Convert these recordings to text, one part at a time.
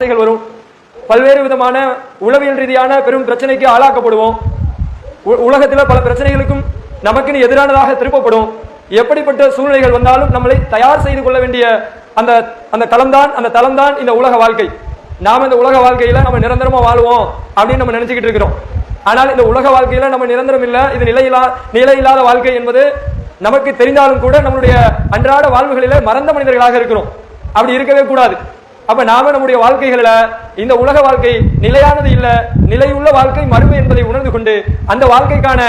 பிரச்சனைகள் வரும். பல்வேறு விதமான உளவியல் ரீதியான பெரும் பிரச்சனைக்கு ஆளாக்கப்படுவோம். உ- பல பிரச்சனைகளுக்கும் நமக்குன்னு எதிரானதாக திருப்பப்படும். எப்படிப்பட்ட சூழ்நிலைகள் வந்தாலும் நம்மளை தயார் செய்து கொள்ள வேண்டிய அந்த அந்த களம்தான் அந்த தளம்தான் இந்த உலக வாழ்க்கை. நாம இந்த உலக வாழ்க்கையில நம்ம நிரந்தரமா வாழ்வோம் அப்படின்னு நம்ம நினைச்சுக்கிட்டு இருக்கிறோம். ஆனால் இந்த உலக வாழ்க்கையில நம்ம நிரந்தரம் இல்லை இது நிலையில்லா நிலையில்லாத வாழ்க்கை என்பது நமக்கு தெரிந்தாலும் கூட நம்மளுடைய அன்றாட வாழ்வுகளில மறந்த மனிதர்களாக இருக்கிறோம். அப்படி இருக்கவே கூடாது. அப்ப நாம நம்முடைய வாழ்க்கைகளில் இந்த உலக வாழ்க்கை நிலையானது இல்லை நிலையுள்ள வாழ்க்கை மறுமை என்பதை உணர்ந்து கொண்டு அந்த வாழ்க்கைக்கான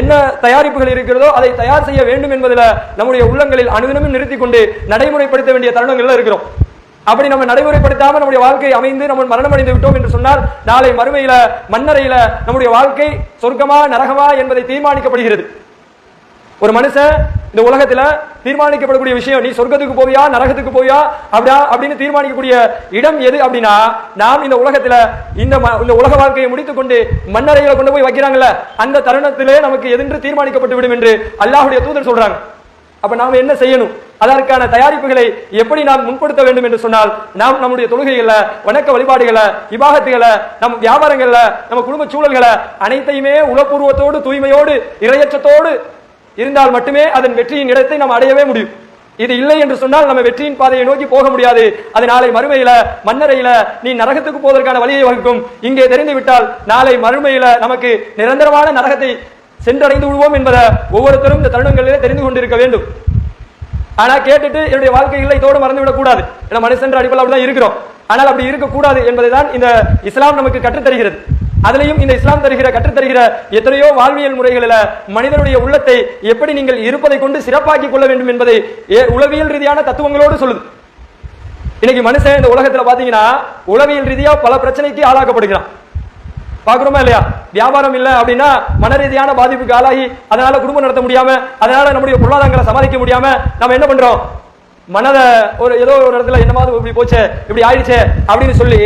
என்ன தயாரிப்புகள் இருக்கிறதோ அதை தயார் செய்ய வேண்டும் என்பதில் நம்முடைய உள்ளங்களில் அனுதினமும் நிறுத்தி கொண்டு நடைமுறைப்படுத்த வேண்டிய தருணங்கள்ல இருக்கிறோம். அப்படி நம்ம நடைமுறைப்படுத்தாம நம்முடைய வாழ்க்கை அமைந்து நம்ம மரணம் அடைந்து விட்டோம் என்று சொன்னால் நாளை மறுமையில மன்னரையில நம்முடைய வாழ்க்கை சொர்க்கமா நரகமா என்பதை தீர்மானிக்கப்படுகிறது. ஒரு மனுஷன் இந்த உலகத்துல தீர்மானிக்கப்படக்கூடிய விஷயம் நீ சொர்க்கத்துக்கு போவியா நரகத்துக்கு போவியா அப்படியா அப்படின்னு தீர்மானிக்கக்கூடிய இடம் எது அப்படின்னா நாம் இந்த உலகத்துல இந்த ம- இந்த உலக வாழ்க்கையை முடித்துக் கொண்டு மண்ணறையில கொண்டு போய் வைக்கிறாங்கல்ல அந்த தருணத்திலே நமக்கு எதென்று தீர்மானிக்கப்பட்டு விடும் என்று அல்லாஹுடைய தூதர் சொல்றாங்க. அப்ப நாம என்ன செய்யணும்? அதற்கான தயாரிப்புகளை எப்படி நாம் முன்படுத்த வேண்டும் என்று சொன்னால் நாம் நம்முடைய தொழுகைகளை வணக்க வழிபாடுகளை விவாகத்துகளை நம் வியாபாரங்களை நம்ம குடும்ப சூழல்களை அனைத்தையுமே உளப்பூர்வத்தோடு தூய்மையோடு இரையச்சத்தோடு இருந்தால் மட்டுமே அதன் வெற்றியின் இடத்தை நாம் அடையவே முடியும். இது இல்லை என்று சொன்னால் நம்ம வெற்றியின் பாதையை நோக்கி போக முடியாது. அது நாளை மறுமையில மன்னரையில நீ நரகத்துக்கு போவதற்கான வழியை வகுக்கும். இங்கே தெரிந்து விட்டால் நாளை மறுமையில நமக்கு நிரந்தரமான நரகத்தை சென்றடைந்து விடுவோம் என்பதை ஒவ்வொருத்தரும் இந்த தருணங்களிலே தெரிந்து கொண்டிருக்க வேண்டும். ஆனா கேட்டுட்டு என்னுடைய வாழ்க்கைகளை இதோடு மறந்து விடக்கூடாது ஏன்னா மனுஷன்ற அடிப்படையில் அப்படிதான் இருக்கிறோம். ஆனால் அப்படி இருக்கக்கூடாது என்பதை தான் இந்த இஸ்லாம் நமக்கு கற்றுத் தருகிறது அதுலயும் இந்த இஸ்லாம் தருகிற கற்றுத்தருகிற எத்தனையோ வாழ்வியல் முறைகளில் மனிதனுடைய உள்ளத்தை எப்படி நீங்கள் இருப்பதை கொண்டு சிறப்பாக்கிக் கொள்ள வேண்டும் என்பதை ஏ- உளவியல் ரீதியான தத்துவங்களோடு சொல்லுது. இன்னைக்கு மனுஷன் இந்த உலகத்துல பாத்தீங்கன்னா உளவியல் ரீதியா பல பிரச்சனைக்கு ஆளாக்கப்படுகிறான். பாக்குறோமா இல்லையா? வியாபாரம் இல்லை அப்படின்னா மன ரீதியான பாதிப்புக்கு ஆளாகி அதனால குடும்பம் நடத்த முடியாம அதனால நம்முடைய பொருளாதாரங்களை சமாளிக்க முடியாம நம்ம என்ன பண்றோம்? மனதை ஒரு ஏதோ ஒரு இடத்துல என்னமாவது இப்படி போச்சே இப்படி ஆயிடுச்சே அப்படின்னு சொல்லி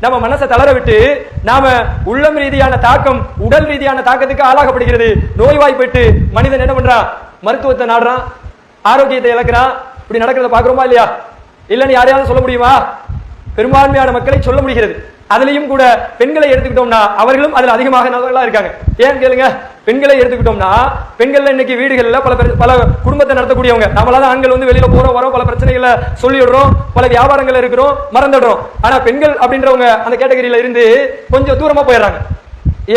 நம்ம மனசை தளர விட்டு நாம உள்ளம் ரீதியான தாக்கம் உடல் ரீதியான தாக்கத்துக்கு ஆளாகப்படுகிறது. நோய்வாய்ப்பட்டு மனிதன் என்ன பண்றான் மருத்துவத்தை நாடுறான் ஆரோக்கியத்தை இழக்கிறான். இப்படி நடக்கிறத பாக்குறோமா இல்லையா? இல்லைன்னு யாரையாவது சொல்ல முடியுமா? பெரும்பான்மையான மக்களை சொல்ல முடிகிறது. அதுலயும் கூட பெண்களை எடுத்துக்கிட்டோம்னா அவர்களும் அதுல அதிகமாக நல்லவர்களா இருக்காங்க. ஏன் கேளுங்க? பெண்களை எடுத்துக்கிட்டோம்னா பெண்கள் இன்னைக்கு வீடுகள்ல பல பல குடும்பத்தை நடத்தக்கூடியவங்க. நம்மளால ஆண்கள் வந்து வெளியில போறோம் வரோம் பல பிரச்சனைகளை சொல்லிடுறோம் பல வியாபாரங்கள் இருக்கிறோம் மறந்துடுறோம். ஆனா பெண்கள் அப்படின்றவங்க அந்த கேட்டகரியில இருந்து கொஞ்சம் தூரமா போயிடுறாங்க.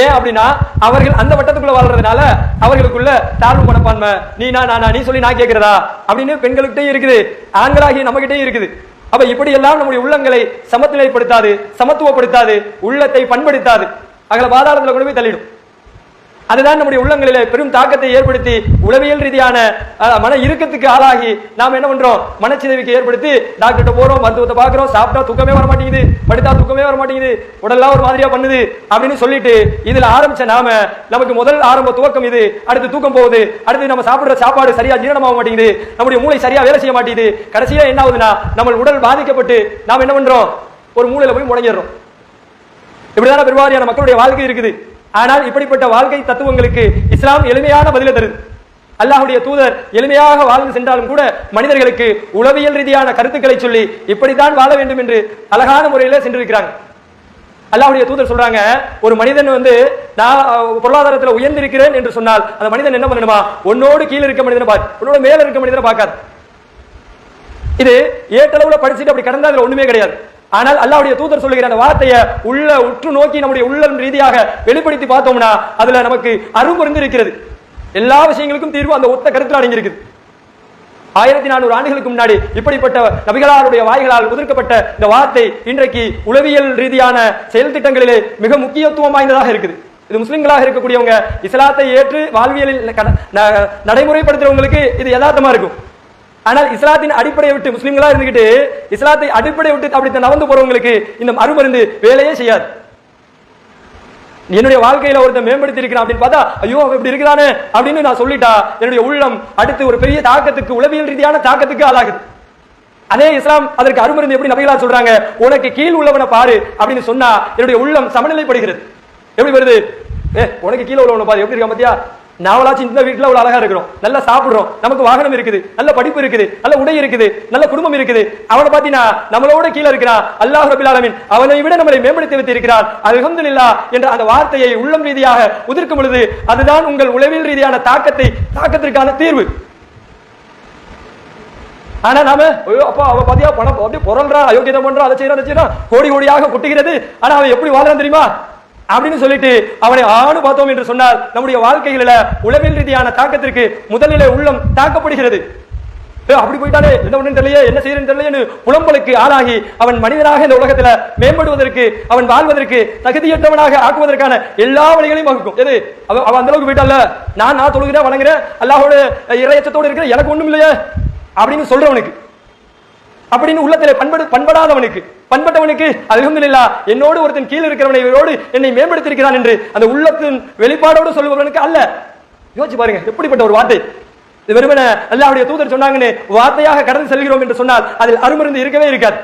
ஏன் அப்படின்னா அவர்கள் அந்த வட்டத்துக்குள்ள வாழ்றதுனால அவர்களுக்குள்ள தாழ்வு மனப்பான்மை நீ நான் நானா நீ சொல்லி நான் கேட்கிறதா அப்படின்னு பெண்களுக்கிட்டே இருக்குது. ஆண்களாகி நம்ம இருக்குது. அப்ப இப்படி எல்லாம் நம்முடைய உள்ளங்களை சமநிலைப்படுத்தாது சமத்துவப்படுத்தாது உள்ளத்தை பண்படுத்தாது. அகல பாதாளத்துல கொண்டு போய் தள்ளிடும். அதுதான் நம்முடைய உள்ளங்களிலே பெரும் தாக்கத்தை ஏற்படுத்தி உளவியல் ரீதியான மன இறுக்கத்துக்கு ஆளாகி நாம் என்ன பண்றோம்? மனச்சிதைவுக்கு ஏற்படுத்தி டாக்டர்கிட்ட போறோம் மருத்துவத்தை பார்க்கிறோம் சாப்பிட்டா தூக்கமே வர மாட்டேங்குது படித்தா தூக்கமே வர மாட்டேங்குது உடல்லாம் ஒரு மாதிரியா பண்ணுது அப்படின்னு சொல்லிட்டு இதுல ஆரம்பிச்ச நாம நமக்கு முதல் ஆரம்ப துவக்கம் இது. அடுத்து தூக்கம் போகுது. அடுத்து நம்ம சாப்பிடுற சாப்பாடு சரியா ஜீரணமாக மாட்டேங்குது. நம்முடைய மூளை சரியா வேலை செய்ய மாட்டேங்குது. கடைசியா என்ன ஆகுதுன்னா நம்ம உடல் பாதிக்கப்பட்டு நாம் என்ன பண்றோம்? ஒரு மூலையில போய் முடங்கிடுறோம். இப்படிதான பெருவாரியான மக்களுடைய வாழ்க்கை இருக்குது. ஆனால் இப்படிப்பட்ட வாழ்க்கை தத்துவங்களுக்கு இஸ்லாம் எளிமையான பதிலை தருது அல்லாஹுடைய தூதர் எளிமையாக வாழ்ந்து சென்றாலும் கூட மனிதர்களுக்கு உளவியல் ரீதியான கருத்துக்களை சொல்லி இப்படித்தான் வாழ வேண்டும் என்று அழகான முறையில சென்றிருக்கிறாங்க. அல்லாஹ்வுடைய தூதர் சொல்றாங்க ஒரு மனிதன் வந்து நான் பொருளாதாரத்தில் பொருளாதாரத்துல உயர்ந்திருக்கிறேன் என்று சொன்னால் அந்த மனிதன் என்ன பண்ணணுமா? உன்னோடு கீழே இருக்க மனிதனை பாரு உன்னோட மேல இருக்க மனிதனை பார்க்காது. இது ஏற்றளவுல படிச்சுட்டு அப்படி கடந்தா அதுல ஒண்ணுமே கிடையாது. ஆனால் அல்லாவுடைய தூதர் சொல்லுகிற அந்த வார்த்தையை உள்ள உற்று நோக்கி நம்முடைய உள்ளம் ரீதியாக வெளிப்படுத்தி பார்த்தோம்னா அதுல நமக்கு அருமருந்து இருக்கிறது எல்லா விஷயங்களுக்கும் தீர்வு அந்த ஒத்த கருத்தில் அடங்கியிருக்குது. ஆயிரத்தி நானூறு ஆண்டுகளுக்கு முன்னாடி இப்படிப்பட்ட நபிகளாருடைய வாய்களால் உதிர்க்கப்பட்ட இந்த வார்த்தை இன்றைக்கு உளவியல் ரீதியான செயல் திட்டங்களிலே மிக முக்கியத்துவம் வாய்ந்ததாக இருக்குது. இது முஸ்லிம்களாக இருக்கக்கூடியவங்க இஸ்லாத்தை ஏற்று வாழ்வியலில் ந- நடைமுறைப்படுத்துறவங்களுக்கு இது யதார்த்தமா இருக்கும். ஆனால் இஸ்லாத்தின் அடிப்படையை விட்டு முஸ்லீம்களா இருந்துகிட்டு இஸ்லாத்தை அடிப்படை விட்டு அப்படி நடந்து போறவங்களுக்கு இந்த மறுமருந்து வேலையே செய்யாது. என்னுடைய வாழ்க்கையில ஒருத்தன் மேம்படுத்தி இருக்கிறான் அப்படின்னு பார்த்தா ஐயோ அவன் இப்படி இருக்கிறானே அப்படின்னு நான் சொல்லிட்டா என்னுடைய உள்ளம் அடுத்து ஒரு பெரிய தாக்கத்துக்கு உளவியல் ரீதியான தாக்கத்துக்கு ஆளாகுது. அதே இஸ்லாம் அதற்கு அருமருந்து எப்படி நபிகளா சொல்றாங்க? உனக்கு கீழ் உள்ளவனை பாரு அப்படின்னு சொன்னா என்னுடைய உள்ளம் சமநிலைப்படுகிறது. எப்படி வருது? ஏ உனக்கு கீழே உள்ளவனை பாரு. எப்படி இருக்கா பாத்தியா? நாமளாச்சும் இந்த வீட்டில் அவ்வளோ அழகா இருக்கிறோம். நல்லா சாப்பிடுறோம். நமக்கு வாகனம் இருக்குது. நல்ல படிப்பு இருக்குது. நல்ல உடை இருக்குது. நல்ல குடும்பம் இருக்குது. அவனை பாத்தீங்கன்னா நம்மளோட கீழே இருக்கிறான். அல்லாஹ் ரபிலாலமின் அவனை விட நம்மளை மேம்படுத்தி வைத்திருக்கிறான் அல்ஹம்துலில்லாஹ் என்ற அந்த வார்த்தையை உள்ளம் ரீதியாக உதிர்க்கும் பொழுது அதுதான் உங்கள் உளவியல் ரீதியான தாக்கத்தை தாக்கத்திற்கான தீர்வு. ஆனா நாம ஐயோ அப்பா அவ பாத்தியா பணம் அப்படியே பொருள்றா அயோக்கியதை பண்றா அதை செய்யறா அதை செய்யறா கோடி கோடியாக கொட்டுகிறது. ஆனா அவன் எப்படி வாழ்றான் தெரியுமா? அப்படின்னு சொல்லிட்டு அவனை ஆணு பார்த்தோம் என்று சொன்னால் நம்முடைய வாழ்க்கைகளில் உளவியல் ரீதியான தாக்கத்திற்கு முதலிலே உள்ளம் தாக்கப்படுகிறது. அப்படி போயிட்டாலே என்ன ஒண்ணும் தெரியலையே என்ன செய்யறேன்னு தெரியலையேன்னு புலம்பலுக்கு ஆளாகி அவன் மனிதனாக இந்த உலகத்துல மேம்படுவதற்கு அவன் வாழ்வதற்கு தகுதியற்றவனாக ஆக்குவதற்கான எல்லா வழிகளையும் வகுக்கும். எது? அவ அவன் அந்த அளவுக்கு போயிட்டால நான் நான் தொழுகிறேன் வணங்குறேன் அல்லாஹோட இறையச்சத்தோடு இருக்கிறேன் எனக்கு ஒண்ணும் இல்லையே அப்படின்னு சொல்றவனுக்கு. அப்படின்னு உள்ளத்துல பண்படு பண்படாதவனுக்கு பண்பட்டவனுக்கு அல்ஹம்துலில்லா என்னோடு ஒருத்தன் கீழே இருக்கிறவனை இவரோடு என்னை மேம்படுத்திருக்கிறான் என்று அந்த உள்ளத்தின் வெளிப்பாடோடு சொல்லுபவனுக்கு அல்ல. யோசிச்சு பாருங்க எப்படிப்பட்ட ஒரு வார்த்தை. இது வெறுமனே அல்லாஹ்வுடைய தூதர் சொன்னாங்கன்னு வார்த்தையாக கடந்து செல்கிறோம் என்று சொன்னால் அதில் அருமருந்து இருக்கவே இருக்காது.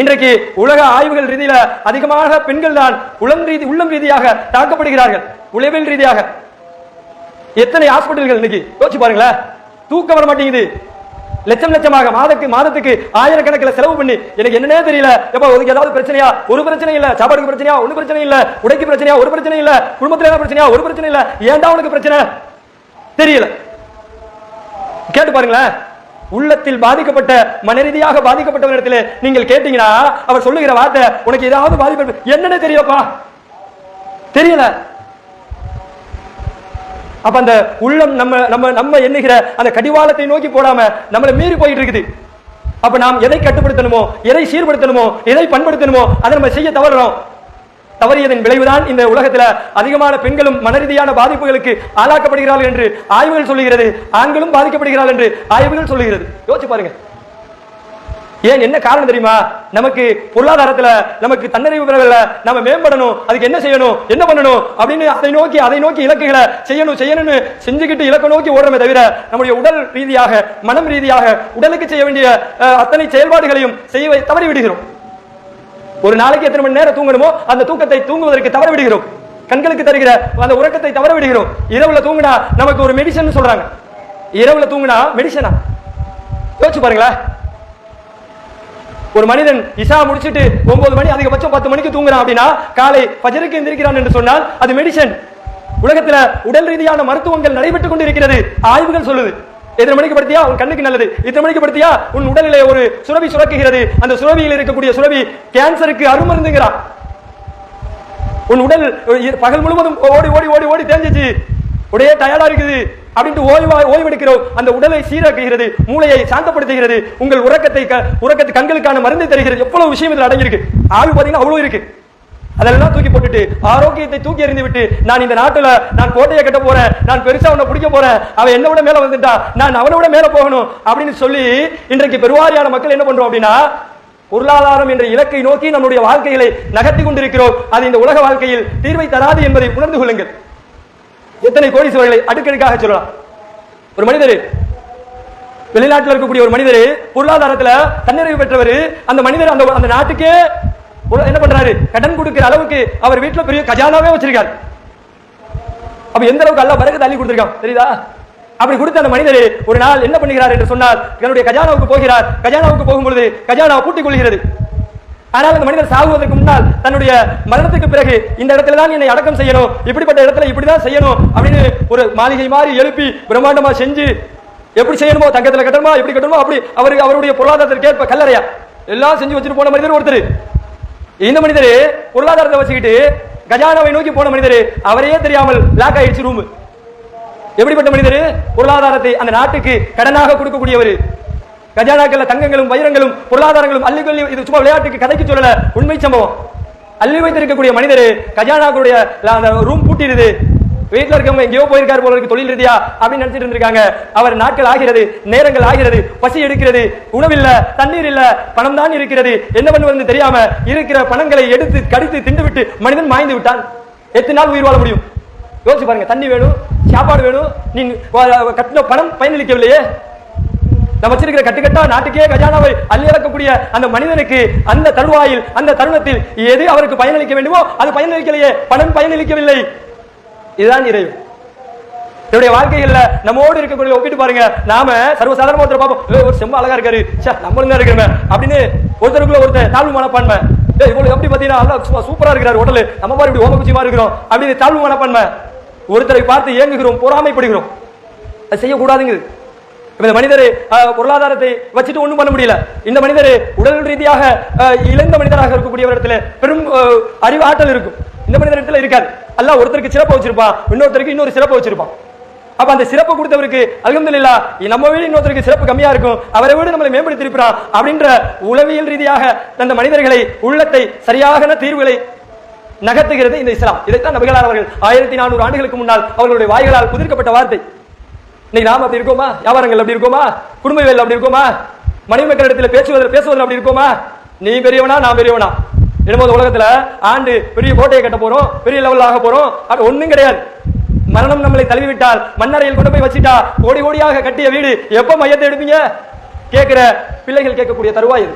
இன்றைக்கு உலக ஆய்வுகள் ரீதியில அதிகமாக பெண்கள் தான் உளம் ரீதி உள்ளம் ரீதியாக தாக்கப்படுகிறார்கள். உளவியல் ரீதியாக. எத்தனை ஹாஸ்பிட்டல்கள் இன்னைக்கு? யோசிச்சு பாருங்களேன். தூக்கம் வர மாட்டேங்குது லட்சம் லட்சமாக மாதத்துக்கு மாதத்துக்கு ஆயிரக்கணக்கில் செலவு பண்ணி எனக்கு என்னன்னே தெரியல. எப்ப உனக்கு ஏதாவது பிரச்சனையா? ஒரு பிரச்சனை இல்ல. சாப்பாடுக்கு பிரச்சனையா? ஒண்ணு பிரச்சனை இல்ல. உடைக்கு பிரச்சனையா? ஒரு பிரச்சனை இல்ல. குடும்பத்துல ஏதாவது பிரச்சனையா? ஒரு பிரச்சனை இல்ல. ஏன்டா உனக்கு பிரச்சனை? தெரியல. கேட்டு பாருங்களேன். உள்ளத்தில் பாதிக்கப்பட்ட மனரீதியாக பாதிக்கப்பட்டவரிடத்தில் நீங்கள் கேட்டீங்கன்னா அவர் சொல்லுகிற வார்த்தை உனக்கு ஏதாவது பாதிப்பு என்னன்னு தெரியப்பா தெரியல. அப்ப அந்த உள்ளம் நம்ம நம்ம நம்ம எண்ணுகிற அந்த கடிவாளத்தை நோக்கி போடாம நம்மளை மீறி போயிட்டு இருக்குது அப்ப நாம் எதை கட்டுப்படுத்தணுமோ எதை சீர்படுத்தணுமோ எதை பண்படுத்தணுமோ அதை நம்ம செய்ய தவறுறோம் தவறியதன் விளைவுதான் இந்த உலகத்தில் அதிகமான பெண்களும் மனரீதியான பாதிப்புகளுக்கு ஆளாக்கப்படுகிறார்கள் என்று ஆய்வுகள் சொல்லுகிறது. ஆண்களும் பாதிக்கப்படுகிறார்கள் என்று ஆய்வுகள் சொல்லுகிறது. யோசிச்சு பாருங்க. ஏன் என்ன காரணம் தெரியுமா? நமக்கு பொருளாதாரத்துல நமக்கு தன்னறிவு நம்ம மேம்படணும் அதுக்கு என்ன செய்யணும் என்ன பண்ணணும் அப்படின்னு அதை நோக்கி அதை நோக்கி இலக்குகளை செய்யணும் செய்யணும்னு செஞ்சுக்கிட்டு இலக்கை நோக்கி ஓடுறமே தவிர நம்முடைய உடல் ரீதியாக மனம் ரீதியாக உடலுக்கு செய்ய வேண்டிய அத்தனை செயல்பாடுகளையும் செய்ய தவறி விடுகிறோம். ஒரு நாளைக்கு எத்தனை மணி நேரம் தூங்கணுமோ அந்த தூக்கத்தை தூங்குவதற்கு தவற விடுகிறோம். கண்களுக்கு தருகிற அந்த உறக்கத்தை தவற விடுகிறோம். இரவுல தூங்கினா நமக்கு ஒரு மெடிசன் சொல்றாங்க. இரவுல தூங்கினா மெடிசனா யோசிச்சு பாருங்களேன். ஒரு மனிதன் இசா முடிச்சிட்டு ஒன்பது மணி அதிகபட்சம் பத்து மணிக்கு தூங்குறான் அப்படின்னா காலை பஜருக்கு எந்திரிக்கிறான் என்று சொன்னால் அது மெடிசன் உலகத்துல உடல் ரீதியான மருத்துவங்கள் நடைபெற்றுக் கொண்டிருக்கிறது. ஆய்வுகள் சொல்லுது. எத்தனை மணிக்கு படுத்தியா? உன் கண்ணுக்கு நல்லது. இத்தனை மணிக்கு படுத்தியா? உன் உடலிலே ஒரு சுரபி சுரக்குகிறது. அந்த சுரபியில் இருக்கக்கூடிய சுரபி கேன்சருக்கு அருமருந்துங்கிறா உன் உடல் பகல் முழுவதும் ஓடி ஓடி ஓடி ஓடி தேஞ்சிச்சு. உடைய டயர்டா இருக்குது. அப்படின்ட்டு ஓய்வா ஓய்வெடுக்கிறோம். அந்த உடலை சீராக்குகிறது மூளையை சாந்தப்படுத்துகிறது உங்கள் உறக்கத்தை க- உறக்கத்து கண்களுக்கான மருந்தை தருகிறது. எவ்வளவு விஷயம் இதில் அடங்கியிருக்கு. ஆய்வு பார்த்தீங்கன்னா அவ்வளோ இருக்கு. அதெல்லாம் தூக்கி போட்டுட்டு ஆரோக்கியத்தை தூக்கி எறிந்து விட்டு நான் இந்த நாட்டுல நான் கோட்டையை கட்ட போறேன் நான் பெருசா அவனை பிடிக்க போறேன் அவன் என்ன விட மேல வந்துட்டா நான் அவனை விட மேல போகணும் அப்படின்னு சொல்லி இன்றைக்கு பெருவாரியான மக்கள் என்ன பண்றோம் அப்படின்னா பொருளாதாரம் என்ற இலக்கை நோக்கி நம்முடைய வாழ்க்கைகளை நகர்த்தி கொண்டிருக்கிறோம். அது இந்த உலக வாழ்க்கையில் தீர்வை தராது என்பதை உணர்ந்து கொள்ளுங்கள். எத்தனை கோடீஸ்வரர்களை அடுக்கடுக்காக சொல்லலாம். ஒரு மனிதர் வெளிநாட்டில் இருக்கக்கூடிய ஒரு மனிதர் பொருளாதாரத்துல தன்னிறைவு பெற்றவர் அந்த மனிதர் அந்த அந்த நாட்டுக்கே என்ன பண்றாரு? கடன் கொடுக்கிற அளவுக்கு அவர் வீட்டுல பெரிய கஜானாவே வச்சிருக்காரு. அப்ப எந்த அளவுக்கு அல்ல பறக்க தள்ளி கொடுத்திருக்கான்? தெரியுதா? அப்படி கொடுத்த அந்த மனிதர் ஒரு நாள் என்ன பண்ணுகிறார் என்று சொன்னால் தன்னுடைய கஜானாவுக்கு போகிறார். கஜானாவுக்கு போகும்பொழுது கஜானா பூட்டிக் கொள்கிறது. ஆனால் அந்த மனிதர் சாகுவதற்கு முன்னால் தன்னுடைய மரணத்துக்கு பிறகு இந்த இடத்துல தான் என்னை அடக்கம் செய்யணும் இப்படிப்பட்ட இடத்துல இப்படிதான் செய்யணும் அப்படின்னு ஒரு மாளிகை மாதிரி எழுப்பி பிரம்மாண்டமா செஞ்சு எப்படி செய்யணுமோ தங்கத்துல கட்டணுமா எப்படி கட்டணுமோ அப்படி அவருக்கு அவருடைய பொருளாதாரத்திற்கு ஏற்ப கல்லறையா எல்லாம் செஞ்சு வச்சுட்டு போன மனிதர் ஒருத்தர். இந்த மனிதர் பொருளாதாரத்தை வச்சுக்கிட்டு கஜானாவை நோக்கி போன மனிதர் அவரையே தெரியாமல் லாக் ஆயிடுச்சு ரூம் எப்படிப்பட்ட மனிதர்? பொருளாதாரத்தை அந்த நாட்டுக்கு கடனாக கொடுக்கக்கூடியவர். கஜானாக்கள் தங்கங்களும் வைரங்களும் பொருளாதாரங்களும் அள்ளி கொள்ளி இது சும்மா விளையாட்டுக்கு கதைக்கு சொல்லல. உண்மை சம்பவம். அள்ளி வைத்திருக்கக்கூடிய மனிதர் கஜானாக்களுடைய அந்த ரூம் பூட்டிடுது. வீட்டில் இருக்கவங்க எங்கேயோ போயிருக்காரு போல இருக்கு தொழில் ரீதியா அப்படின்னு நினைச்சிட்டு இருந்திருக்காங்க. அவர் நாட்கள் ஆகிறது நேரங்கள் ஆகிறது பசி எடுக்கிறது உணவில்ல தண்ணீர் இல்ல பணம் தான் இருக்கிறது. என்ன பண்ணுவது தெரியாம இருக்கிற பணங்களை எடுத்து கடித்து திண்டுவிட்டு மனிதன் மாய்ந்து விட்டான். எத்தனை நாள் உயிர் வாழ முடியும்? யோசிச்சு பாருங்க தண்ணி வேணும் சாப்பாடு வேணும் நீ கட்டின பணம் பயனளிக்கவில்லையே. நம்ம வச்சிருக்கிற கட்டுக்கட்டா நாட்டுக்கே கஜானாவை அள்ளி இறக்கக்கூடிய அந்த மனிதனுக்கு அந்த தருவாயில் அந்த தருணத்தில் எது அவருக்கு பயனளிக்க வேண்டுமோ அது பயனளிக்கலையே. பணம் பயனளிக்கவில்லை. இதுதான் இறைவு. என்னுடைய வாழ்க்கைகள்ல நம்மோடு இருக்கக்கூடிய ஒப்பிட்டு பாருங்க. நாம சர்வசாதாரண ஒருத்தர் பார்ப்போம் ஒரு செம்ம அழகா இருக்காரு. ச்சே நம்மளும் தான் இருக்கிறோமே. அப்படின்னு ஒருத்தருக்குள்ள ஒருத்தர் தாழ்வு மனப்பான்மை. ஏய் இவ்வளவு எப்படி பாத்தீங்கன்னா சும்மா சூப்பரா இருக்கிறாரு உடல். நம்ம மாதிரி இப்படி ஓமகுச்சிமா இருக்கிறோம். அப்படின்னு தாழ்வு மனப்பான்மை. ஒருத்தரை பார்த்து ஏங்குகிறோம் பொறாமைப்படுகிறோம். அது செய்யக்கூடாதுங்குது இந்த மனிதர் பொருளாதாரத்தை வச்சுட்டு ஒன்றும் பண்ண முடியல. இந்த மனிதர் உடல் ரீதியாக அஹ், இழந்த மனிதராக இருக்கக்கூடிய இடத்துல பெரும் அறிவாற்றல் அறிவு ஆற்றல் இருக்கும். இந்த மனிதர் இடத்துல இருக்காது அல்லாஹ் ஒருத்தருக்கு சிறப்பு வச்சிருப்பான் இன்னொருத்தருக்கு இன்னொரு சிறப்பு வச்சிருப்பான். அப்ப அந்த சிறப்பு கொடுத்தவருக்கு அல்ஹம்துலில்லாஹ் நம்ம வீடு இன்னொருத்தருக்கு சிறப்பு கம்மியா இருக்கும் அவரை விட நம்மளை மேம்படுத்தி இருக்கிறான் அப்படின்ற உளவியல் ரீதியாக அந்த மனிதர்களை உள்ளத்தை சரியான தீர்வுகளை நகர்த்துகிறது இந்த இஸ்லாம். இதைத்தான் நபிகளார் அவர்கள் ஆயிரத்தி நானூறு ஆண்டுகளுக்கு முன்னால் அவர்களுடைய வாய்களால் குதிர்க்கப்பட்ட வார்த்தை. இன்னைக்கு நாம அப்படி இருக்கோமா? வியாபாரங்கள் அப்படி இருக்கோமா? குடும்ப வேலை அப்படி இருக்கோமா? மனைவி மக்கள் இடத்துல பேசுவதில் பேசுவதில் அப்படி இருக்கோமா? நீ பெரியவனா நான் பெரியவனா? என்னமோ உலகத்துல ஆண்டு பெரிய கோட்டையை கட்ட போறோம் பெரிய லெவல் ஆக போறோம். அது ஒண்ணும் கிடையாது. மரணம் நம்மளை தழுவிவிட்டால் மண்ணறையில் கொண்டு போய் வச்சுட்டா கோடி கோடியாக கட்டிய வீடு எப்ப மையத்தை எடுப்பீங்க? கேட்கிற பிள்ளைகள் கேட்கக்கூடிய தருவாய் இது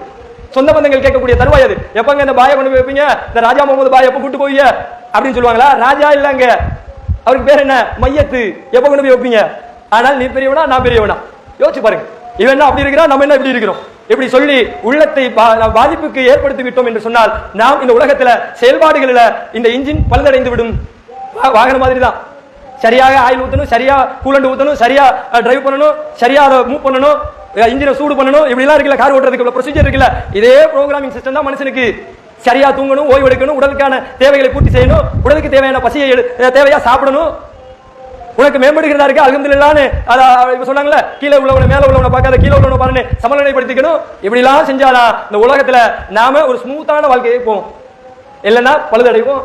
சொந்த பந்தங்கள் கேட்கக்கூடிய தருவாய் அது. எப்பங்க இந்த பாய கொண்டு போய் வைப்பீங்க? இந்த ராஜா முகமது பாய் எப்ப கூட்டு போவீங்க? அப்படின்னு சொல்லுவாங்களா? ராஜா இல்லங்க. அவருக்கு பேர் என்ன? மையத்து. எப்ப கொண்டு போய் வைப்பீங்க? ஆனால் நீ பெரியவனா நான் பெரியவனா? யோசிச்சு பாருங்க. இவன் என்ன அப்படி இருக்கிறா நம்ம என்ன இப்படி இருக்கிறோம்? இப்படி சொல்லி உள்ளத்தை பா- பாதிப்புக்கு ஏற்படுத்தி விட்டோம் என்று சொன்னால் நாம் இந்த உலகத்துல செயல்பாடுகளில் இந்த இன்ஜின் பழுதடைந்து விடும் வாகன மாதிரி தான் சரியாக ஆயில் ஊத்தணும் சரியா கூலண்டு ஊத்தணும் சரியா டிரைவ் பண்ணணும் சரியா அதை மூவ் பண்ணணும் இன்ஜினை சூடு பண்ணணும் இப்படி எல்லாம் இருக்குல்ல கார் ஓட்டுறதுக்கு ப்ரொசீஜர் இருக்குல்ல இதே ப்ரோக்ராமிங் சிஸ்டம் தான் மனுஷனுக்கு. சரியா தூங்கணும் ஓய்வு எடுக்கணும் உடலுக்கான தேவைகளை பூர்த்தி செய்யணும் உடலுக்கு தேவையான பசியை தேவையா சாப்பிடணும் உனக்கு மேம்படுகிறதா இருக்கு அல்ஹம்துலில்லாஹ்னு அத இப்ப சொன்னாங்களே கீழே உள்ளவனை மேல உள்ளவனை பார்க்காத கீழே உள்ளவனை பாருன்னு சமநிலைப்படுத்திக்கணும். இப்படி எல்லாம் செஞ்சாதான் இந்த உலகத்துல நாம ஒரு ஸ்மூத்தான வாழ்க்கையை போவோம். இல்லைன்னா பழுதடைவோம்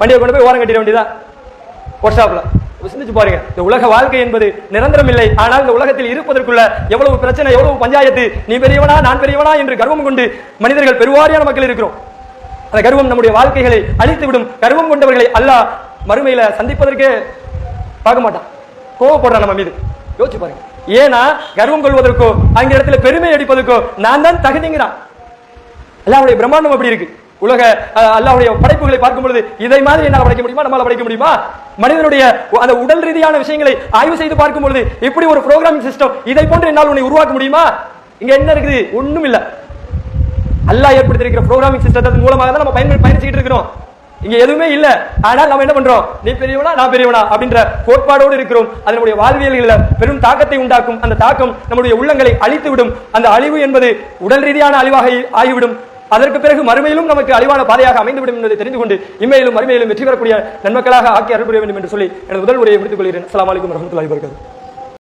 வண்டியை கொண்டு போய் ஓரம் கட்டிட வேண்டியதான் ஒர்க் ஷாப்ல சிந்திச்சு பாருங்க இந்த உலக வாழ்க்கை என்பது நிரந்தரம் இல்லை. ஆனால் இந்த உலகத்தில் இருப்பதற்குள்ள எவ்வளவு பிரச்சனை எவ்வளவு பஞ்சாயத்து நீ பெரியவனா நான் பெரியவனா என்று கர்வம் கொண்டு மனிதர்கள் பெருவாரியான மக்கள் இருக்கிறோம். அந்த கர்வம் நம்முடைய வாழ்க்கைகளை அழித்து விடும் கர்வம் கொண்டவர்களை அல்லாஹ் மறுமையில சந்திப்பதற்கே பார்க்க மாட்டான். கோவப்படுறான் நம்ம மீது. யோசிச்சு பாருங்க. ஏன்னா கர்வம் கொள்வதற்கோ அந்த இடத்துல பெருமை அடிப்பதற்கோ நான் தான் தகுதிங்கிறான். அல்லாவுடைய பிரம்மாண்டம் அப்படி இருக்கு. உலக அஹ், படைப்புகளை பார்க்கும் பொழுது இதை மாதிரி என்னால் படைக்க முடியுமா? நம்மளால படைக்க முடியுமா? மனிதனுடைய அந்த உடல் ரீதியான விஷயங்களை ஆய்வு செய்து பார்க்கும் பொழுது இப்படி ஒரு ப்ரோக்ராமிங் சிஸ்டம் இதை போன்று என்னால் உன்னை உருவாக்க முடியுமா? இங்க என்ன இருக்குது? ஒண்ணும் இல்ல அல்லாஹ் ஏற்படுத்தியிருக்கிற ப்ரோக்ராமிங் சிஸ்டத்தின் மூலமாக தான் நம்ம பயன் பயணிச்சுக்கிட்டு இருக்கிறோம். இங்க எதுவுமே இல்ல. ஆனால் நம்ம என்ன பண்றோம்? நீ பெரியவனா நான் பெரியவனா அப்படின்ற கோட்பாடோடு இருக்கிறோம். அதனுடைய நம்முடைய பெரும் தாக்கத்தை உண்டாக்கும் அந்த தாக்கம் நம்முடைய உள்ளங்களை அழித்து விடும் அந்த அழிவு என்பது உடல் ரீதியான அழிவாக ஆகிவிடும். அதற்கு பிறகு மறுமையிலும் நமக்கு அழிவான பாதையாக அமைந்துவிடும் என்பதை தெரிந்து கொண்டு இம்மையிலும் மறுமையிலும் வெற்றி பெறக்கூடிய நன்மக்களாக ஆக்கி அருள் புரிய வேண்டும் என்று சொல்லி எனது முதல் உரையை முடித்துக் கொள்கிறேன். அஸ்லாம் வலைக்கம் வரமத்துல